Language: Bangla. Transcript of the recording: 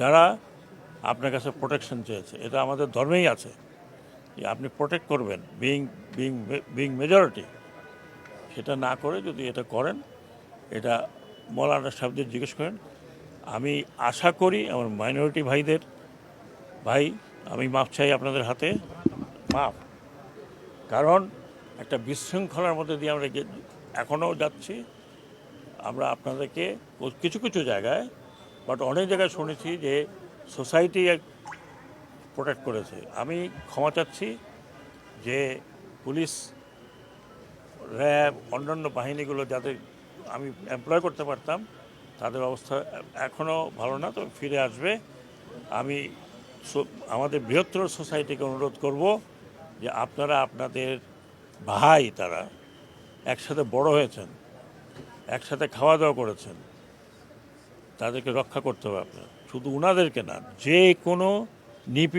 যারা আপনার কাছে প্রোটেকশন চেয়েছে, এটা আমাদের ধর্মেই আছে যে আপনি প্রোটেক্ট করবেন বিং বিং বিং মেজরিটি সেটা না করে যদি এটা করেন, এটা মৌলানা সাহেবদের জিজ্ঞেস করেন, আমি আশা করি আমার মাইনরিটি ভাইদের, ভাই, আমি মাপ চাই আপনাদের হাতে, মাপ। কারণ একটা বিশৃঙ্খলার মধ্যে দিয়ে আমরা এখনও যাচ্ছি, আমরা আপনাদেরকে কিছু কিছু জায়গায় বাট অনেক জায়গায় শুনেছি যে সোসাইটি প্রোটেক্ট করেছে। আমি ক্ষমা চাচ্ছি যে পুলিশ, র্যাব, অন্যান্য বাহিনীগুলো যাদের আমি এমপ্লয় করতে পারতাম, তাদের অবস্থা এখনও ভালো না, তো ফিরে আসবে। আমি আমাদের বৃহত্তর সোসাইটিকে অনুরোধ করব যে আপনারা, আপনাদের ভাই তারা একসাথে বড় হয়েছেন, একসাথে খাওয়া দাওয়া করেছেন তাদেরকে রক্ষা করতে হবে আপনার। শুধু উনাদেরকে না যে কোনো নিপি